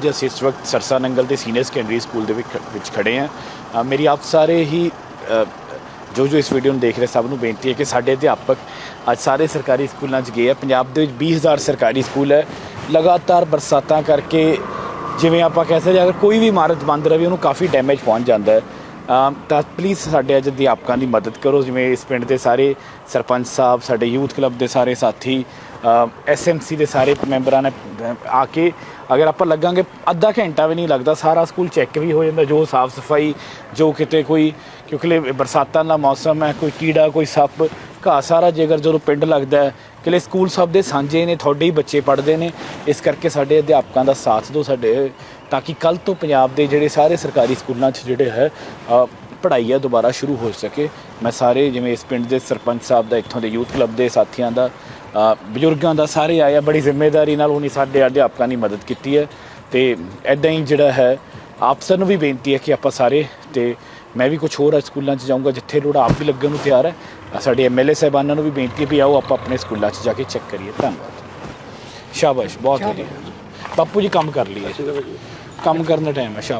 ਅੱਜ ਅਸੀਂ ਇਸ ਵਕਤ ਸਰਸਾ ਨੰਗਲ ਦੇ ਸੀਨੀਅਰ ਸੈਕੰਡਰੀ ਸਕੂਲ ਦੇ ਵਿੱਚ ਵਿੱਚ ਖੜੇ ਹਾਂ। ਮੇਰੀ ਆਪ ਸਾਰੇ ਹੀ ਜੋ ਜੋ ਇਸ ਵੀਡੀਓ ਨੂੰ ਦੇਖ ਰਹੇ ਸਭ ਨੂੰ ਬੇਨਤੀ ਹੈ ਕਿ ਸਾਡੇ ਅਧਿਆਪਕ ਅੱਜ ਸਾਰੇ ਸਰਕਾਰੀ ਸਕੂਲਾਂ 'ਚ ਗਏ ਆ। ਪੰਜਾਬ ਦੇ ਵਿੱਚ 20000 ਸਰਕਾਰੀ ਸਕੂਲ ਹੈ। ਲਗਾਤਾਰ ਬਰਸਾਤਾਂ ਕਰਕੇ ਜਿਵੇਂ ਆਪਾਂ ਕਹਿ ਸਕਦੇ ਅਗਰ ਕੋਈ ਵੀ ਇਮਾਰਤ ਬੰਦ ਰਵੇ ਉਹਨੂੰ ਕਾਫੀ ਡੈਮੇਜ ਪਹੁੰਚ ਜਾਂਦਾ ਹੈ। ਤਾਂ ਪਲੀਜ਼ ਸਾਡੇ ਅੱਜ ਅਧਿਆਪਕਾਂ ਦੀ ਮਦਦ ਕਰੋ, ਜਿਵੇਂ ਇਸ ਪਿੰਡ ਦੇ ਸਾਰੇ ਸਰਪੰਚ ਸਾਹਿਬ, ਸਾਡੇ ਯੂਥ ਕਲੱਬ ਦੇ ਸਾਰੇ ਸਾਥੀ ਐਸਐਮਸੀ ਦੇ ਸਾਰੇ ਮੈਂਬਰਾਂ ਨੇ ਆ ਕੇ ਅਗਰ ਆਪਾਂ ਲੱਗਾਂਗੇ, ਅੱਧਾ ਘੰਟਾ ਵੀ ਨਹੀਂ ਲੱਗਦਾ, ਸਾਰਾ ਸਕੂਲ ਚੈੱਕ ਵੀ ਹੋ ਜਾਂਦਾ, ਜੋ ਸਾਫ਼ ਸਫ਼ਾਈ, ਜੋ ਕਿਤੇ ਕੋਈ, ਕਿਉਂਕਿ ਬਰਸਾਤਾਂ ਦਾ ਮੌਸਮ ਹੈ, ਕੋਈ ਕੀੜਾ, ਕੋਈ ਸੱਪ, ਘਾਹ ਸਾਰਾ ਜੇਕਰ ਜਦੋਂ ਪਿੰਡ ਲੱਗਦਾ ਹੈ ਕਿ ਸਕੂਲ ਸਭ ਦੇ ਸਾਂਝੇ ਨੇ, ਤੁਹਾਡੇ ਹੀ ਬੱਚੇ ਪੜ੍ਹਦੇ ਨੇ, ਇਸ ਕਰਕੇ ਸਾਡੇ ਅਧਿਆਪਕਾਂ ਦਾ ਸਾਥ ਦਿਓ, ਸਾਡੇ ਤਾਂ ਕਿ ਕੱਲ ਤੋਂ ਪੰਜਾਬ ਦੇ ਜਿਹੜੇ ਸਾਰੇ ਸਰਕਾਰੀ ਸਕੂਲਾਂ 'ਚ ਜਿਹੜੇ ਹੈ ਪੜ੍ਹਾਈ ਹੈ ਦੁਬਾਰਾ ਸ਼ੁਰੂ ਹੋ ਸਕੇ। ਮੈਂ ਸਾਰੇ ਜਿਵੇਂ ਇਸ ਪਿੰਡ ਦੇ ਸਰਪੰਚ ਸਾਹਿਬ ਦਾ ਇੱਥੋਂ ਦੇ ਯੂਥ ਕਲੱਬ ਦੇ ਸਾਥੀਆਂ ਦਾ ਬਜ਼ੁਰਗਾਂ ਦਾ ਸਾਰੇ ਆਏ ਆ। ਬੜੀ ਜ਼ਿੰਮੇਵਾਰੀ ਨਾਲ ਉਹਨੇ ਸਾਡੇ ਅਧਿਆਪਕਾਂ ਦੀ ਮਦਦ ਕੀਤੀ ਹੈ। ਤੇ ਐਦਾਂ ਹੀ ਜਿਹੜਾ ਹੈ ਆਪ ਸਰ ਨੂੰ ਵੀ ਬੇਨਤੀ ਹੈ ਕਿ ਆਪਾਂ ਸਾਰੇ ਤੇ ਮੈਂ ਵੀ ਕੁਝ ਹੋਰ ਸਕੂਲਾਂ 'ਚ ਜਾਊਂਗਾ ਜਿੱਥੇ ਲੋੜ ਆਪ ਵੀ ਲੱਗਣ ਨੂੰ ਤਿਆਰ ਹੈ। ਸਾਡੇ ਐਮਐਲਏ ਸਾਹਿਬਾਨਾਂ ਨੂੰ ਵੀ ਬੇਨਤੀ ਹੈ ਵੀ ਆਓ ਆਪਾਂ ਆਪਣੇ ਸਕੂਲਾਂ 'ਚ ਜਾ ਕੇ ਚੈੱਕ ਕਰੀਏ। ਧੰਨਵਾਦ। ਸ਼ਾਬਾਸ਼ ਬਹੁਤ ਵਧੀਆ। ਬਾਪੂ ਜੀ ਕੰਮ ਕਰ ਲਈਏ। ਕੰਮ ਕਰਨ ਦਾ ਟਾਈਮ ਹੈ ਸ਼ਾਬਾਸ਼।